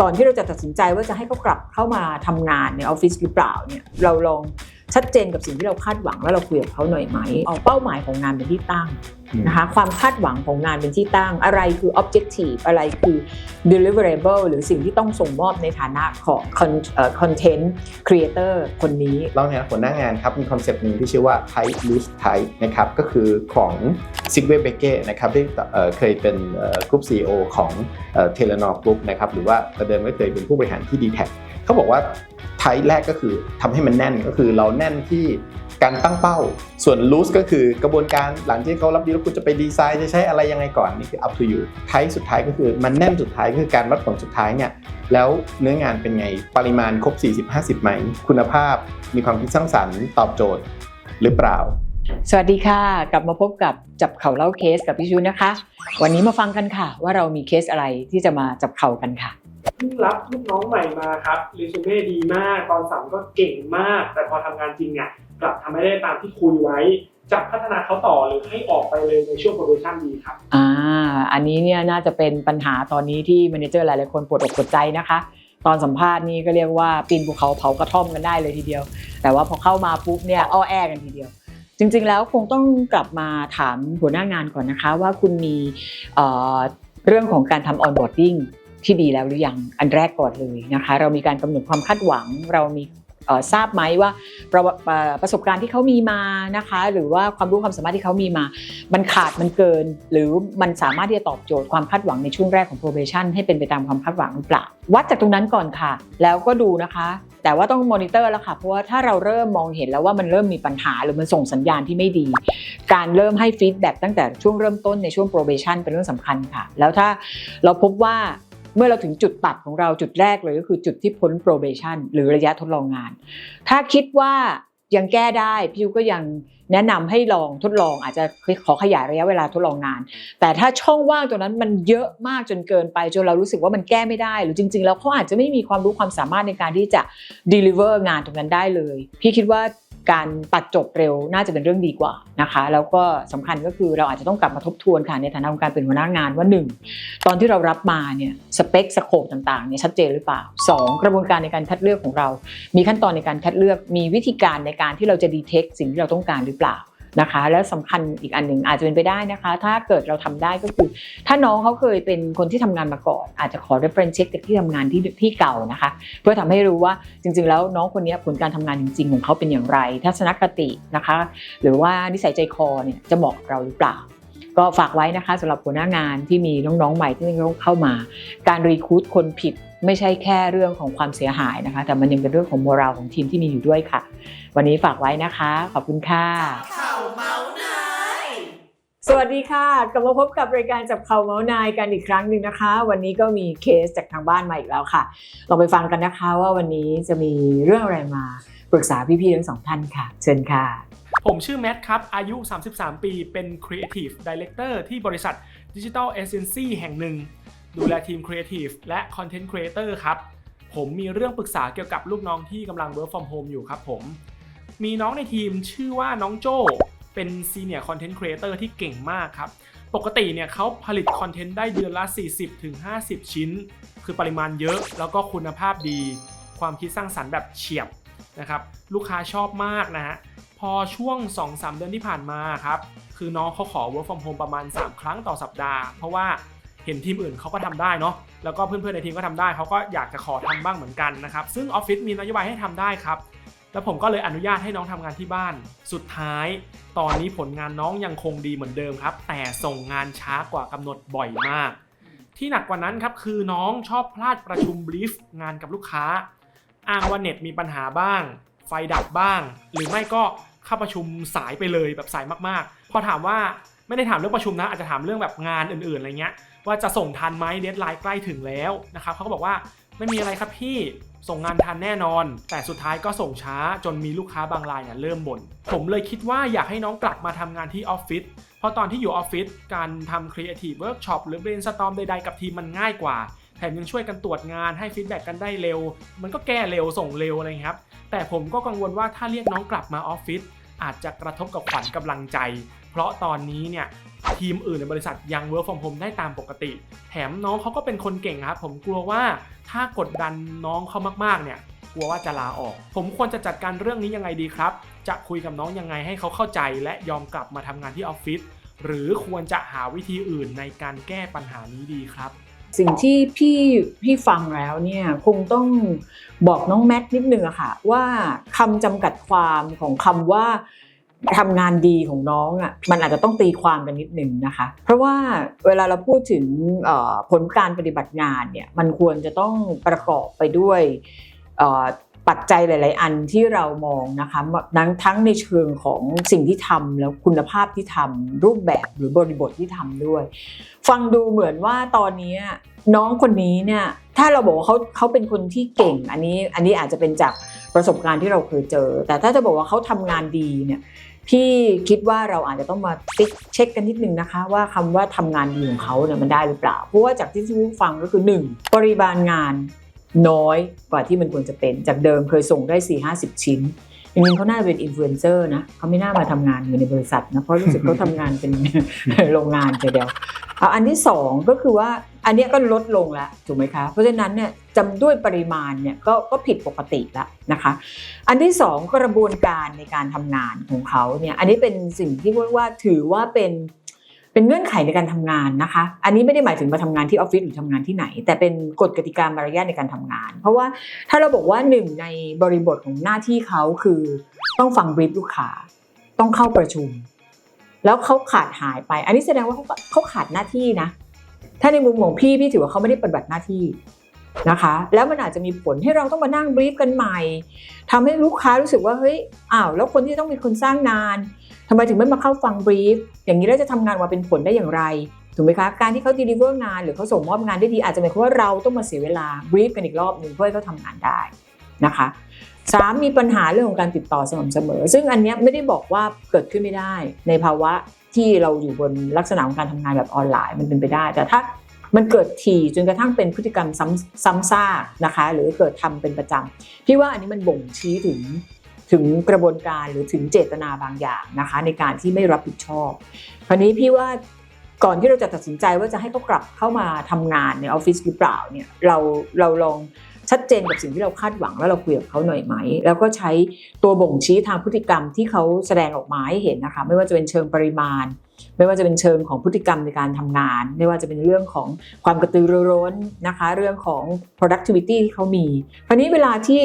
ก่อนที่เราจะตัดสินใจว่าจะให้เขากลับเข้ามาทำงานในออฟฟิศหรือเปล่าเนี่ยเราลองชัดเจนกับสิ่งที่เราคาดหวังแล้วเราคุยกับเขาหน่อยไหมเอาเป้าหมายของงานเป็นที่ตั้ง นะคะความคาดหวังของงานเป็นที่ตั้งอะไรคือ objective อะไรคือ deliverable หรือสิ่งที่ต้องส่งมอบในฐานะของ con- เอ่อ content creator คนนี้เราเนี่ยหัวหน้างานครับ มีคอนเซปต์หนึ่งที่ชื่อว่า Type Lose Type นะครับ ก็คือของซิกเวเบเก้นะครับที่เอ่อเคยเป็นกรุ๊ป CEO ของเทเลนอร์กรุ๊ปนะครับ หรือว่าเดิมก็เคยเป็นผู้บริหารที่ดีแท็เขาบอกว่าไทป์แรกก็คือทำให้มันแน่นก็คือเราแน่นที่การตั้งเป้า ส่วน loose ก็คือกระบวนการหลังที่เขารับดีแล้วคุณจะไปดีไซน์จะใช้อะไรยังไงก่อนนี่คือ up to you ไทป์สุดท้ายก็คือมันแน่นสุดท้ายคือการวัดผลสุดท้ายเนี่ยแล้วเนื้องานเป็นไงปริมาณครบ 40-50 ไหม คุณภาพมีความคิดสร้างสรรค์ตอบโจทย์หรือเปล่า สวัสดีค่ะกลับมาพบกับจับเข่าเล่าเคสกับพี่ชูนะคะ วันนี้มาฟังกันค่ะ ว่าเรามีเคสอะไรที่จะมาจับเข่ากันค่ะ เพิ่งรับลูกน้องใหม่มาครับเรซูเม่ดีมาก ตอนสัมก็เก่งมาก แต่พอทำงานจริงเนี่ยกลับทำไม่ได้ตามที่คุยไว้จะพัฒนาเขาต่อหรือให้ออกไปเลยในช่วงโปรโมชั่นดีครับ อ่า อันนี้เนี่ยน่าจะเป็นปัญหาตอนนี้ที่แมเนเจอร์หลายๆคนปวดอกปวดใจนะคะ ตอนสัมภาษณ์นี่ก็เรียกว่าปีนภูเขาเผากระท่อมกันได้เลยทีเดียว แต่ว่าพอเข้ามาปุ๊บเนี่ยอ้อแอกันทีเดียว จริง ๆ แล้วคงต้องกลับมาถามหัวหน้างานก่อนนะคะ ว่าคุณมีเอ่อเรื่องของการทำ onboarding ที่ดีแล้วหรือยังอันแรกก่อนเลยนะคะ เรามีการกำหนดความคาดหวัง เรามีทราบไหมว่าประประสบการณ์ที่เขามีมานะคะ หรือว่าความรู้ความสามารถที่เขามีมา มันขาดมันเกิน หรือมันสามารถที่จะตอบโจทย์ความคาดหวังในช่วงแรกของ probation ให้เป็นไปตามความคาดหวังหรือเปล่า วัดจากตรงนั้นก่อนค่ะ แล้วก็ดูนะคะ แต่ว่าต้องมอนิเตอร์แล้วค่ะ เพราะว่าถ้าเราเริ่มมองเห็นแล้วว่ามันเริ่มมีปัญหาหรือมันส่งสัญญาณที่ไม่ดี การเริ่มให้ฟีดแบ็ตั้งแต่ช่วงเริ่มต้นในช่วง probation เป็นเรื่องสำคัญค่ะ แล้วถ้าเราพบว่า เมื่อเราถึงจุดตัดของเราจุดแรกเลยก็คือจุดที่พ้น probation หรือระยะทดลองงาน ถ้าคิดว่ายังแก้ได้พี่ยูก็ยังแนะนำให้ลองทดลองอาจจะขอขยายระยะเวลาทดลองงาน แต่ถ้าช่องว่างตรงนั้นมันเยอะมากจนเกินไปจนเรารู้สึกว่ามันแก้ไม่ได้ หรือจริง ๆ แล้วเขาอาจจะไม่มีความรู้ความสามารถในการที่จะ deliver งานตรงนั้นได้เลย พี่คิดว่า การตัดจบเร็วน่าจะเป็นเรื่องดีกว่านะคะแล้วก็สำคัญก็คือเราอาจจะต้องกลับมาทบทวนค่ะในฐานะของการเป็นหัวหน้างานว่าหนึ่งตอนที่เรารับมาเนี่ยสเปคสโคปต่างๆเนี่ยชัดเจนหรือเปล่าสองกระบวนการในการคัดเลือกของเรา มีขั้นตอนในการคัดเลือกมีวิธีการในการที่เราจะดีเทคสิ่งที่เราต้องการหรือเปล่า นะคะ และสำคัญอีกอันหนึ่งอาจจะเป็นไปได้นะคะ ถ้าเกิดเราทำได้ก็คือ ถ้าน้องเขาเคยเป็นคนที่ทำงานมาก่อน อาจจะขอ reference check จากที่ทำงานที่ที่เก่านะคะ เพื่อทำให้รู้ว่าจริง ๆ แล้วน้องคนนี้ผลการทำงานจริง ๆ ของเขาเป็นอย่างไร ทัศนคตินะคะ หรือว่านิสัยใจคอเนี่ยจะเหมาะกับเราหรือเปล่าก็ฝากไว้นะคะสำหรับหัวหน้างานที่มีน้องๆใหม่ที่ต้องเข้ามา การรีคูดคนผิดไม่ใช่แค่เรื่องของความเสียหายนะคะ แต่มันยังเป็นเรื่องของโมราลของทีมที่มีอยู่ด้วยค่ะ วันนี้ฝากไว้นะคะ ขอบคุณค่ะ สวัสดีค่ะ กลับมาพบกับรายการจับเข่าเมาส์นายกันอีกครั้งหนึ่งนะคะ วันนี้ก็มีเคสจากทางบ้านมาอีกแล้วค่ะลองไปฟังกันนะคะว่าวันนี้จะมีเรื่องอะไรมาปรึกษาพี่ๆทั้งสองท่านค่ะ เชิญค่ะ ผมชื่อแมทครับ อายุ 33 ปี เป็น Creative Director ที่บริษัท Digital Agency แห่งหนึ่ง ดูแลทีม Creative และ Content Creator ครับ ผมมีเรื่องปรึกษาเกี่ยวกับลูกน้องที่กำลัง Work from Home อยู่ครับผม มีน้องในทีมชื่อว่าน้องโจ เป็น Senior Content Creator ที่เก่งมากครับ ปกติเนี่ยเขาผลิตคอนเทนต์ได้เดือนละ 40-50 ชิ้น คือปริมาณเยอะแล้วก็คุณภาพดี ความคิดสร้างสรรค์แบบเฉียบนะครับ ลูกค้าชอบมากนะฮะ พอช่วง 2-3 เดือนที่ผ่านมาครับ คือน้องเขาขอ work from home ประมาณ 3 ครั้งต่อสัปดาห์ เพราะว่าเห็นทีมอื่นเขาก็ทำได้เนาะ แล้วก็เพื่อนๆในทีมก็ทำได้ เขาก็อยากจะขอทำบ้างเหมือนกันนะครับ ซึ่งออฟฟิศมีนโยบายให้ทำได้ครับ แล้วผมก็เลยอนุญาตให้น้องทำงานที่บ้าน สุดท้าย ตอนนี้ผลงานน้องยังคงดีเหมือนเดิมครับ แต่ส่งงานช้ากว่ากำหนดบ่อยมาก ที่หนักกว่านั้นครับคือน้องชอบพลาดประชุมบรีฟงานกับลูกค้า อ้างว่าเน็ตมีปัญหาบ้าง ไฟดับบ้าง หรือไม่ก็เข้าประชุมสายไปเลยแบบสายมากๆ พอถามว่าไม่ได้ถามเรื่องประชุมนะอาจจะถามเรื่องแบบงานอื่นๆอะไรเงี้ยว่าจะส่งทันไหมเดทไลน์ใกล้ถึงแล้วนะครับเขาก็บอกว่าไม่มีอะไรครับพี่ ส่งงานทันแน่นอน แต่สุดท้ายก็ส่งช้าจนมีลูกค้าบางรายเนี่ยเริ่มบ่นผมเลยคิดว่าอยากให้น้องกลับมาทำงานที่ออฟฟิศเพราะตอนที่อยู่ออฟฟิศการทำครีเอทีฟเวิร์กช็อปหรือ brainstorm ใดๆกับทีมมันง่ายกว่า แถมยังช่วยกันตรวจงานให้ฟีดแบ็กกันได้เร็ว มันก็แก้เร็วส่งเร็วอะไรอย่างเงี้ยครับแต่ผมก็กังวลว่าถ้าเรียกน้องกลับมาออฟฟิศอาจจะกระทบกับขวัญกำลังใจ เพราะตอนนี้เนี่ยทีมอื่นในบริษัทยัง work from home ได้ตามปกติ แถมน้องเขาก็เป็นคนเก่งครับผมกลัวว่าถ้ากดดันน้องเขามากๆเนี่ยกลัวว่าจะลาออก ผมควรจะจัดการเรื่องนี้ยังไงดีครับ จะคุยกับน้องยังไงให้เขาเข้าใจ และยอมกลับมาทำงานที่ออฟฟิศหรือควรจะหาวิธีอื่นในการแก้ปัญหานี้ดีครับ สิ่งที่พี่พี่ฟังแล้วเนี่ยคงต้องบอกน้องแมทนิดนึงอะค่ะว่าคำจำกัดความของคำว่า ทำงานดีของน้องอะมันอาจจะต้องตีความกันนิดนึงนะคะ เพราะว่าเวลาเราพูดถึงผลการปฏิบัติงานเนี่ยมันควรจะต้องประกอบไปด้วยปัจจัยหลาย ๆ อันที่เรามองนะคะทั้งทั้งในเชิงของสิ่งที่ทำแล้วคุณภาพที่ทำรูปแบบหรือบริบทที่ทำด้วย ฟังดูเหมือนว่าตอนนี้น้องคนนี้เนี่ยถ้าเราบอกว่าเขาเขาเป็นคนที่เก่ง อันนี้อันนี้อาจจะเป็นจาก ประสบการณ์ที่เราเคยเจอ แต่ถ้าจะบอกว่าเขาทำงานดีเนี่ยพี่คิดว่าเราอาจจะต้องมาติ๊กเช็คกันนิดนึงนะคะ ว่าคำว่าทำงานดีของเขาเนี่ยมันได้หรือเปล่า เพราะว่าจากที่ที่ฟังก็คือ 1 ปริมาณงานน้อยกว่าที่มันควรจะเป็น จากเดิมเคยส่งได้ 4 50 ชิ้นจริงๆเขาน่าจะเป็นอินฟลูเอนเซอร์นะเขาไม่น่ามาทำงานอยู่ในบริษัทนะเพราะรู้สึกเขาทำงานเป็นโรงงานทีเดียว เอาอันที่สองก็คือว่าอันนี้ก็ลดลงแล้วถูกไหมคะเพราะฉะนั้นเนี่ยจำด้วยปริมาณเนี่ยก็ก็ผิดปกติแล้วนะคะอันที่สองกระบวนการในการทำงานของเขาเนี่ยอันนี้เป็นสิ่งที่พูดว่าถือว่าเป็นเป็นเงื่อนไขในการทำงานนะคะ อันนี้ไม่ได้หมายถึงมาทำงานที่ออฟฟิศหรือทำงานที่ไหน แต่เป็นกฎกติกามารยาทในการทำงาน เพราะว่าถ้าเราบอกว่าหนึ่งในบริบทของหน้าที่เขาคือต้องฟังบรีฟลูกค้าต้องเข้าประชุม แล้วเขาขาดหายไป อันนี้แสดงว่าเขาเขาขาดหน้าที่นะ ถ้าในมุมของพี่พี่ถือว่าเขาไม่ได้ปฏิบัติหน้าที่นะคะ แล้วมันอาจจะมีผลให้เราต้องมานั่งบรีฟกันใหม่ทำให้ลูกค้ารู้สึกว่าเฮ้ยอ้าวแล้วคนที่ต้องเป็นคนสร้างงานทำไมถึงไม่มาเข้าฟังบรีฟอย่างนี้แล้วจะทำงานมาเป็นผลได้อย่างไรถูกไหมคะการที่เขาดีลิเวอร์งานหรือเขาส่งมอบงานได้ดีอาจจะหมายความว่าเราต้องมาเสียเวลาบรีฟกันอีกรอบหนึ่งเพื่อให้เขาทำงานได้นะคะ สามมีปัญหาเรื่องของการติดต่อสม่ำเสมอ ซึ่งอันนี้ไม่ได้บอกว่าเกิดขึ้นไม่ได้ ในภาวะที่เราอยู่บนลักษณะของการทำงานแบบออนไลน์มันเป็นไปได้ แต่ถ้ามันเกิดถี่จนกระทั่งเป็นพฤติกรรมซ้ำซ้ำซากนะคะ หรือเกิดทำเป็นประจำพี่ว่าอันนี้มันบ่งชี้ถึงถึงกระบวนการหรือถึงเจตนาบางอย่างนะคะ ในการที่ไม่รับผิดชอบคราวนี้พี่ว่าก่อนที่เราจะตัดสินใจว่าจะให้เขากลับเข้ามาทำงานในออฟฟิศหรือเปล่าเนี่ยเราเราลอง ชัดเจนกับสิ่งที่เราคาดหวังแล้วเราคุยกับเขาหน่อยไหม แล้วก็ใช้ตัวบ่งชี้ทางพฤติกรรมที่เขาแสดงออกมาให้เห็นนะคะ ไม่ว่าจะเป็นเชิงปริมาณ ไม่ว่าจะเป็นเชิงของพฤติกรรมในการทำงาน ไม่ว่าจะเป็นเรื่องของความกระตือรือร้นนะคะ เรื่องของ productivity ที่เขามีคราวนี้เวลาที่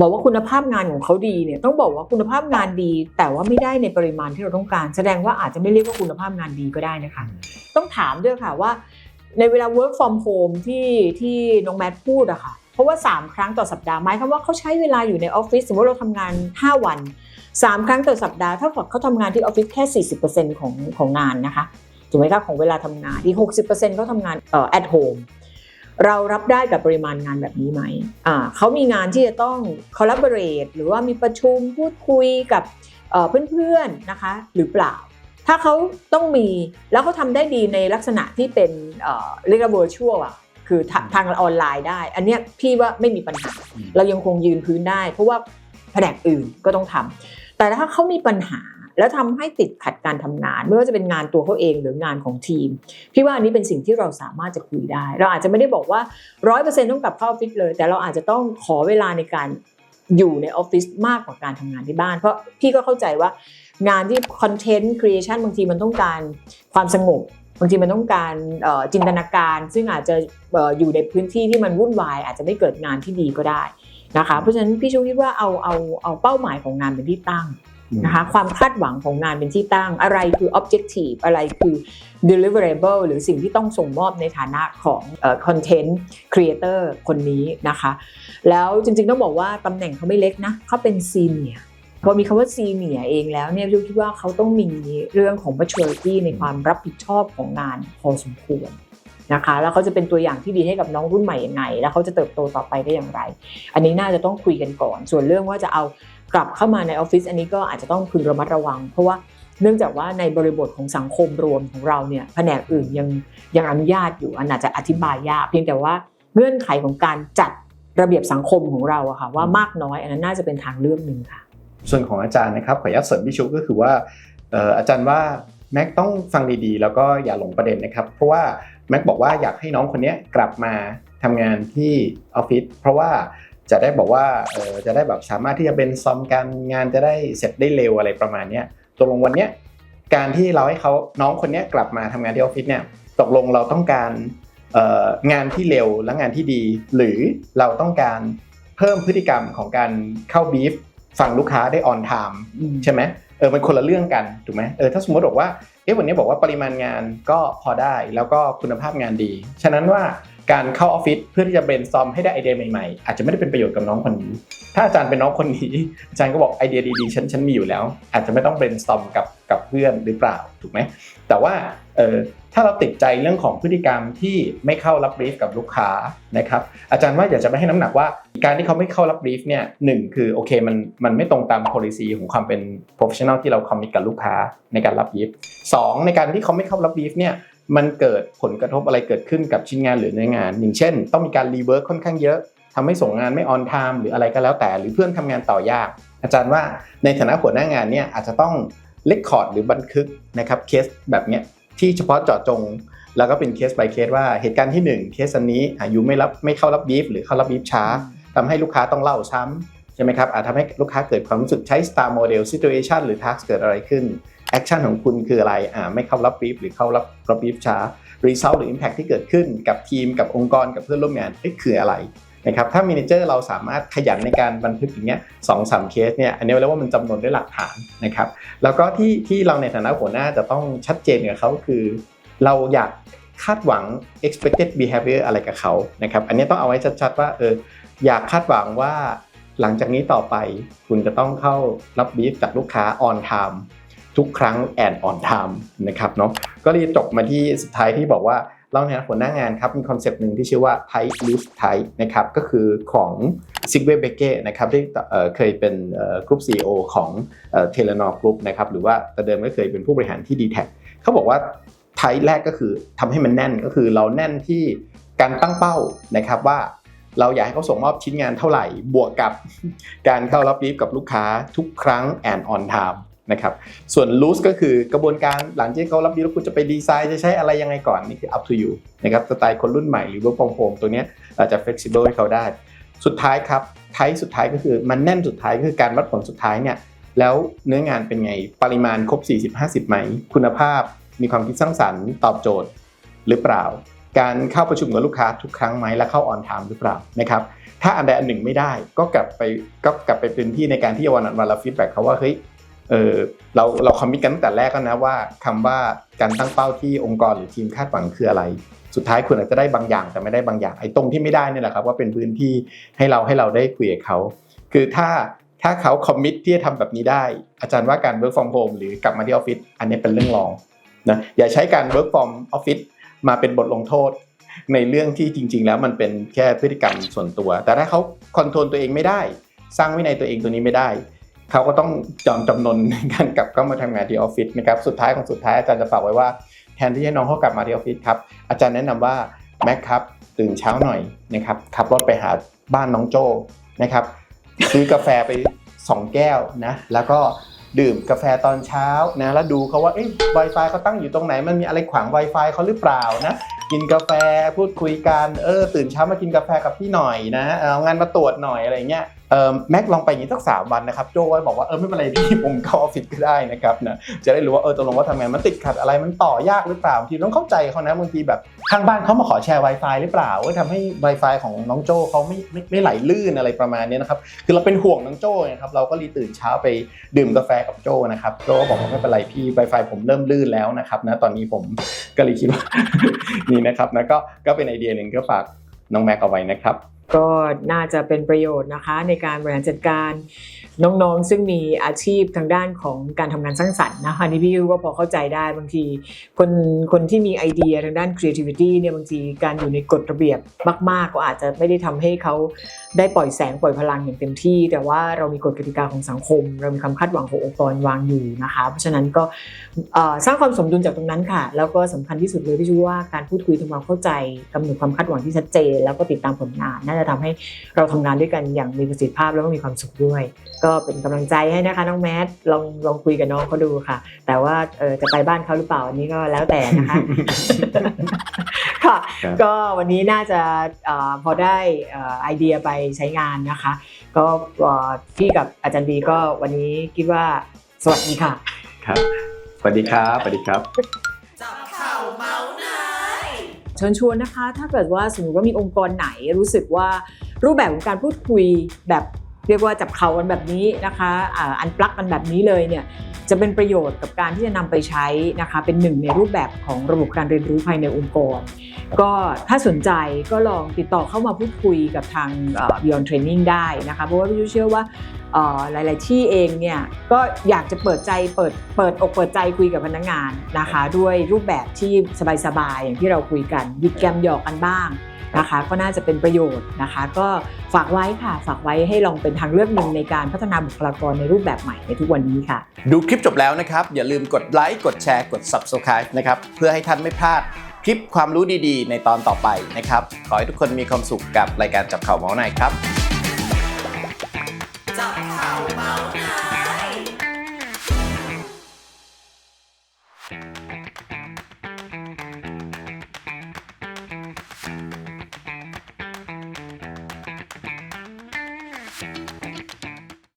บอกว่าคุณภาพงานของเขาดีเนี่ยต้องบอกว่าคุณภาพงานดี แต่ว่าไม่ได้ในปริมาณที่เราต้องการ แสดงว่าอาจจะไม่เรียกว่าคุณภาพงานดีก็ได้นะคะ ต้องถามด้วยค่ะว่า ในเวลา work from home ที่ที่น้องแมทพูดอะค่ะ เพราะว่า 3 ครั้งต่อสัปดาห์หมายความว่าเขาใช้เวลาอยู่ในออฟฟิศสมมติเราทำงาน 5 วัน 3 ครั้งต่อสัปดาห์เท่ากับเขาทำงานที่ออฟฟิศแค่ 40%ของของงานนะคะถูกไหมคะของเวลาทำงานอีก60%เขาทำงานเอ่อ at home เรารับได้กับปริมาณงานแบบนี้ไหมอ่าเขามีงานที่จะต้อง collaborate หรือว่ามีประชุมพูดคุยกับเพื่อนๆนะคะหรือเปล่า ถ้าเขาต้องมีแล้วเขาทำได้ดีในลักษณะที่เป็นเออเรียกว่า virtual อะ คือทาทางออนไลน์ได้ อันเนี้ยพี่ว่าไม่มีปัญหา เรายังคงยืนพื้นได้ เพราะว่าแผนกอื่นก็ต้องทำแต่ถ้าเขามีปัญหาแล้วทำให้ติดขัดการทำงาน ไม่ว่าจะเป็นงานตัวเขาเองหรืองานของทีม พี่ว่าอันนี้เป็นสิ่งที่เราสามารถจะคุยได้ เราอาจจะไม่ได้บอกว่าร้อยเปอร์เซ็นต์ต้องกลับเข้าออฟฟิศเลย แต่เราอาจจะต้องขอเวลาในการอยู่ในออฟฟิศมากกว่าการทำงานที่บ้าน เพราะพี่ก็เข้าใจว่างานที่คอนเทนต์ครีเอชันบางทีมันต้องการความสงบ บางทีมันต้องการเอ่อจินตนาการ ซึ่งอาจจะเอ่ออยู่ในพื้นที่ที่มันวุ่นวาย อาจจะไม่เกิดงานที่ดีก็ได้นะคะเพราะฉะนั้นพี่ชูคิดว่าเอาเอาเอาเป้าหมายของงานเป็นที่ตั้งนะคะความคาดหวังของงานเป็นที่ตั้ง อะไรคือ objective อะไรคือ deliverable หรือสิ่งที่ต้องส่งมอบในฐานะของเอ่อ content creator คนนี้นะคะ แล้วจริงๆต้องบอกว่าตำแหน่งเขาไม่เล็กนะเขาเป็น senior พอมีคำว่า senior เองแล้วเนี่ยพี่คิดว่าเขาต้องมีเรื่องของ maturity ในความรับผิดชอบของงานพอสมควรนะคะแล้วเขาจะเป็นตัวอย่างที่ดีให้กับน้องรุ่นใหม่ยังไง แล้วเขาจะเติบโตต่อไปได้อย่างไร อันนี้น่าจะต้องคุยกันก่อน ส่วนเรื่องว่าจะเอากลับเข้ามาในออฟฟิศอันนี้ก็อาจจะต้องพึงระมัดระวัง เพราะว่าเนื่องจากว่าในบริบทของสังคมรวมของเราเนี่ยแผนกอื่นยังยังอนุญาตอยู่อันอาจจะอธิบายยากเพียงแต่ว่าเงื่อนไขของการจัดระเบียบสังคมของเราอะค่ะว่ามากน้อยอันนั้นน่าจะเป็นทางเลือกหนึ่งค่ะ ส่วนของอาจารย์นะครับขออนุญาตเสริมพี่ชุก็คือว่าอาจารย์ว่าแม็กต้องฟังดีๆ แล้วก็อย่าหลงประเด็นนะครับ เพราะว่าแม็กบอกว่าอยากให้น้องคนนี้กลับมาทำงานที่ออฟฟิศเพราะว่าจะได้บอกว่าจะได้แบบสามารถที่จะเป็นซอมกันงานจะได้เสร็จได้เร็วอะไรประมาณนี้ตกลงวันนี้การที่เราให้เขาน้องคนนี้กลับมาทำงานที่ออฟฟิศเนี่ยตกลงเราต้องการงานที่เร็วและงานที่ดี หรือเราต้องการเพิ่มพฤติกรรมของการเข้าบีฟ ฟังลูกค้าได้ออนไทม์ใช่ไหมเออมันคนละเรื่องกันถูกไหมเออถ้าสมมติบอกว่าเอ๊ะวันนี้บอกว่าปริมาณงานก็พอได้แล้วก็คุณภาพงานดี ฉะนั้นว่า การเข้าออฟฟิศเพื่อที่จะเบรนซอมให้ได้ไอเดียใหม่ๆ อาจจะไม่ได้เป็นประโยชน์กับน้องคนนี้ ถ้าอาจารย์เป็นน้องคนนี้ อาจารย์ก็บอกไอเดียดีๆฉันฉันมีอยู่แล้ว อาจจะไม่ต้องเบรนซอมกับกับเพื่อนหรือเปล่าถูกไหมแต่ว่าเออถ้าเราติดใจเรื่องของพฤติกรรมที่ไม่เข้ารับบรีฟกับลูกค้านะครับอาจารย์ว่าอยากจะไปให้น้ำหนักว่า การที่เขาไม่เข้ารับบรีฟเนี่ยหนึ่งคือโอเคมันมันไม่ตรงตาม policy ของความเป็น professional ที่เราคอมมิตกับลูกค้าในการรับบรีฟสองในการที่เขาไม่เข้ารับบรีฟเนี่ย มันเกิดผลกระทบอะไรเกิดขึ้นกับชิ้นงานหรือเนื้องาน อย่างเช่น ต้องมีการรีเวิร์คค่อนข้างเยอะทำให้ส่งงานไม่ออนไทม์หรืออะไรก็แล้วแต่ หรือเพื่อนทำงานต่อยาก อาจารย์ว่าในฐานะหัวหน้างานเนี่ยอาจจะต้องเลคคอร์ดหรือบันทึกนะครับเคสแบบเนี้ยที่เฉพาะเจาะจง แล้วก็เป็นเคส by เคสว่าเหตุการณ์ที่ 1 เคสอันนี้อายุไม่รับไม่เข้ารับบีฟหรือเข้ารับบีฟช้าทำให้ลูกค้าต้องเล่าซ้ำใช่ไหมครับอาจทำให้ลูกค้าเกิดความรู้สึกใช้ star model situation หรือ task เกิดอะไรขึ้น action ของคุณคืออะไรอ่าไม่เข้ารับบีฟหรือเข้ารับรับบีฟช้า result หรือ impact ที่เกิดขึ้นกับทีมกับองค์กรกับเพื่อนร่วมงานเอ๊ะคืออะไรนะครับถ้า manager เราสามารถขยันในการบันทึกอย่างเงี้ยสองสามเคสเนี่ยอันนี้เรียกว่ามันจำนวนด้วยหลักฐานนะครับแล้วก็ที่ที่เราในฐานะหัวหน้าจะต้องชัดเจนกับเขาคือ เราอยากคาดหวัง expected behavior อะไรกับเขานะครับอันนี้ต้องเอาไว้ชัดๆว่าเอออยากคาดหวังว่าหลังจากนี้ต่อไปคุณจะต้องเข้ารับบีฟจากลูกค้า on time ทุกครั้ง and on time นะครับเนาะก็เลยจบมาที่สุดท้ายที่บอกว่าเราในฐานะหัวหน้างานครับ มีคอนเซปต์หนึ่งที่ชื่อว่า tight loose tight นะครับก็คือของซิกเวเบเก้นะครับที่เคยเป็นกรุ๊ป CEO ของเทเลนอร์กรุ๊ปนะครับหรือว่าแต่เดิมก็เคยเป็นผู้บริหารที่ d t แทเขาบอกว่าไทป์แรกก็คือทำให้มันแน่นก็คือเราแน่นที่การตั้งเป้านะครับว่าเราอยากให้เขาส่งมอบชิ้นงานเท่าไหร่ บวกกับการเข้ารับรีฟกับลูกค้าทุกครั้ง and on time นะครับส่วน loose ก็คือกระบวนการหลังที่เขารับรีแล้วคุณจะไปดีไซน์จะใช้อะไรยังไงก่อนนี่คือ up to you นะครับสไตล์คนรุ่นใหม่หรือ work from home ตัวเนี้ยอาจจะ flexible ให้เขาได้ สุดท้ายครับไทป์สุดท้ายก็คือมันแน่นสุดท้ายก็คือการวัดผลสุดท้ายเนี่ยแล้วเนื้องานเป็นไงปริมาณครบ 40-50 ไหม คุณภาพมีความคิดสร้างสรรค์ตอบโจทย์หรือเปล่า การเข้าประชุมกับลูกค้าทุกครั้งไหมและเข้าออนไทม์หรือเปล่านะครับถ้าอันใดอันหนึ่งไม่ได้ก็กลับไปก็กลับไปเป็นที่ในการที่วันวันเราฟีดแบ็กเขาว่าเฮ้ย เออเราเราคอมมิตกันตั้งแต่แรกแล้วนะว่าคำว่าการตั้งเป้าที่องค์กรหรือทีมคาดหวังคืออะไร สุดท้ายคุณอาจจะได้บางอย่างแต่ไม่ได้บางอย่างไอ้ตรงที่ไม่ได้นี่แหละครับว่าเป็นพื้นที่ให้เราให้เราได้คุยกับเขาคือถ้าถ้าเขาคอมมิตที่จะทำแบบนี้ได้ อาจารย์ว่าการ work from home หรือกลับมาที่ออฟฟิศอันนี้เป็นเรื่องรองนะอย่าใช้การ work from office มาเป็นบทลงโทษ ในเรื่องที่จริง ๆ แล้วมันเป็นแค่พฤติกรรมส่วนตัว แต่ถ้าเขาคอนโทรลตัวเองไม่ได้ สร้างวินัยตัวเองตัวนี้ไม่ได้ เขาก็ต้องยอมจำนนในการกลับเข้ามาทำงานที่ออฟฟิศนะครับสุดท้ายของสุดท้ายอาจารย์จะฝากไว้ว่าแทนที่ให้น้องเขากลับมาที่ออฟฟิศครับอาจารย์แนะนำว่าแม็กครับตื่นเช้าหน่อยนะครับขับรถไปหาบ้านน้องโจ้นะครับซื้อกาแฟไป 2 แก้วนะแล้วก็ดื่มกาแฟตอนเช้านะแล้วดูเขาว่าเอ๊ะ Wi-Fi เขาตั้งอยู่ตรงไหนมันมีอะไรขวาง Wi-Fi เขาหรือเปล่านะกินกาแฟพูดคุยกันเออตื่นเช้ามากินกาแฟกับพี่หน่อยนะเอางานมาตรวจหน่อยอะไรเงี้ย แม็กลองไปอย่างนี้สักสามวันนะครับโจ้ก็บอกว่าเออไม่เป็นไรพี่ผมเข้าออฟฟิศก็ได้นะครับนะจะได้รู้ว่าเออตกลงว่าทำไงมันติดขัดอะไรมันต่อยากหรือเปล่าบางทีต้องเข้าใจเขานะบางทีแบบข้างบ้านเขามาขอแชร์ Wi-Fi หรือเปล่าเออทำให้ Wi-Fi ของน้องโจ้เขาไม่ไม่ไม่ไหลลื่นอะไรประมาณนี้นะครับคือเราเป็นห่วงน้องโจ้นะครับเราก็รีตื่นเช้าไปดื่มกาแฟกับโจ้นะครับโจ้ก็บอกว่าไม่เป็นไรพี่ Wi-Fi ผมเริ่มลื่นแล้วนะครับนะตอนนี้ผมก็เลยคิดว่านี่นะครับนะก็ก็เป็นไอเดียหนึ่งก็ฝากน้องแม็กเอาไว้นะครับ ก็น่าจะเป็นประโยชน์นะคะในการบริหารจัดการน้องๆ ซึ่งมีอาชีพทางด้านของการทำงานสร้างสรรค์นะคะนี่พี่ก็พอเข้าใจได้บางที คนคนที่มีไอเดียทางด้าน creativity เนี่ยบางทีการอยู่ในกฎระเบียบมาก ๆ ก็อาจจะไม่ได้ทำให้เขาได้ปล่อยแสงปล่อยพลังอย่างเต็มที่ แต่ว่าเรามีกฎกติกาของสังคม เรามีความคาดหวังขององค์กรวางอยู่นะคะ เพราะฉะนั้นก็สร้างความสมดุลจากตรงนั้นค่ะ แล้วก็สำคัญที่สุดเลยพี่ชูว่าการพูดคุยทำความเข้าใจกำหนดความคาดหวังที่ชัดเจน แล้วก็ติดตามผลงานน่าจะจะทำให้เราทำงานด้วยกันอย่างมีประสิทธิภาพแล้วก็มีความสุขด้วย ก็เป็นกำลังใจให้นะคะน้องแมทลองลองคุยกับน้องเขาดูค่ะ แต่ว่าเออจะไปบ้านเขาหรือเปล่าอันนี้ก็แล้วแต่นะคะค่ะครับก็วันนี้น่าจะเอ่อพอได้เอ่อไอเดียไปใช้งานนะคะ ก็เอ่อพี่กับอาจารย์บีก็วันนี้คิดว่าสวัสดีค่ะ ครับสวัสดีครับสวัสดีครับจับ ชิญชวนนะคะ ถ้าเกิดว่าสมมติว่ามีองค์กรไหนรู้สึกว่ารูปแบบของการพูดคุยแบบเรียกว่าจับเข่ากันแบบนี้นะคะอันปลักกันแบบนี้เลยเนี่ยจะเป็นประโยชน์กับการที่จะนำไปใช้นะคะ เป็นหนึ่งในรูปแบบของระบบการเรียนรู้ภายในองค์กร ก็ถ้าสนใจก็ลองติดต่อเข้ามาพูดคุยกับทาง Beyond Training ได้นะคะ เพราะว่าพี่เชื่อว่า หลาย ๆ ที่เองเนี่ยก็อยากจะเปิดใจเปิดเปิดอกเปิดใจคุยกับพนักงานนะคะ ด้วยรูปแบบที่สบาย ๆ อย่างที่เราคุยกันหยิกแกมหยอกกันบ้างนะคะก็น่าจะเป็นประโยชน์นะคะ ก็ฝากไว้ค่ะ ฝากไว้ให้ลองเป็นทางเลือกหนึ่งในการพัฒนาบุคลากรในรูปแบบใหม่ในทุกวันนี้ค่ะ ดูคลิปจบแล้วนะครับ อย่าลืมกดไลค์กดแชร์กด Subscribe นะครับเพื่อให้ท่านไม่พลาดคลิปความรู้ดีๆ ในตอนต่อไปนะครับ ขอให้ทุกคนมีความสุขกับรายการจับเข่าเมาส์ในครับ จะเข้